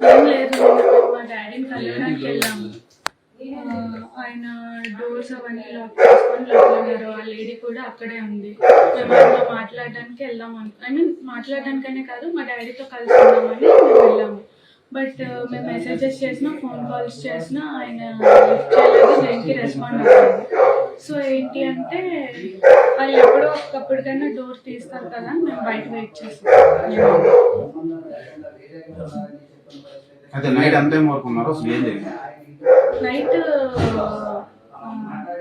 ఏం లేదు మా డాడీని కలవడానికి వెళ్ళాము ఆయన డోర్స్ అవన్నీ లాక్ చేసుకొని లోపలన్నారు ఆ లేడీ కూడా అక్కడే ఉంది మేము ఆయనతో మాట్లాడడానికి వెళ్దాం ఐ మీన్ మాట్లాడడానికనే కాదు మా డాడీతో కలిసి ఉందామని మేము వెళ్ళాము బట్ మేము మెసేజెస్ చేసినా ఫోన్ కాల్స్ చేసినా ఆయన లిఫ్ట్ చేయలేదు దేనికి రెస్పాండ్ అవ్వలేదు సో ఏంటి అంటే వాళ్ళు ఎప్పుడో ఒకప్పటికైనా డోర్ తీస్తారు కదా మేము బయట వెయిట్ చేస్తాం. అయితే నైట్ ఎంత టైం వరకు ఉన్నారు? అసలు ఏం జరిగింది? నైట్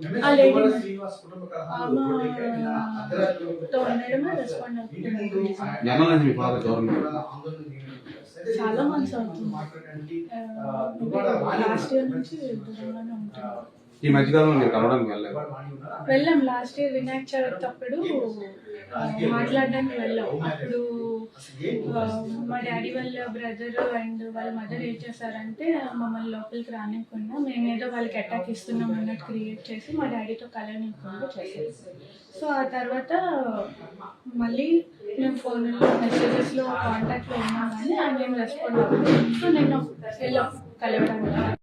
మీ చాలా అవుతుంది. లాస్ట్ ఇయర్ నుంచి దూరంగానే ఈ మధ్యకాలంలో మీరు కలవడానికి వెళ్ళలేదు. వెళ్ళాం. లాస్ట్ ఇయర్ వినాయక చవితి అప్పుడు మాట్లాడడానికి వెళ్ళాం. అప్పుడు మా డాడీ వాళ్ళ బ్రదర్ అండ్ వాళ్ళ మదర్ ఏం చేశారంటే మమ్మల్ని లోపలికి రానివ్వకుండా మేమేదో వాళ్ళకి అటాక్ ఇస్తున్నాం అన్నట్టు క్రియేట్ చేసి మా డాడీతో కలనివ్వకుండా చేశారు. సో ఆ తర్వాత మళ్ళీ మేము ఫోన్లో మెసేజెస్లో కాంటాక్ట్లో ఉన్నాం కానీ ఆయన ఏం రెస్పాండ్ అవ్వలేదు. సో నేను వెళ్ళాం కలవడానికి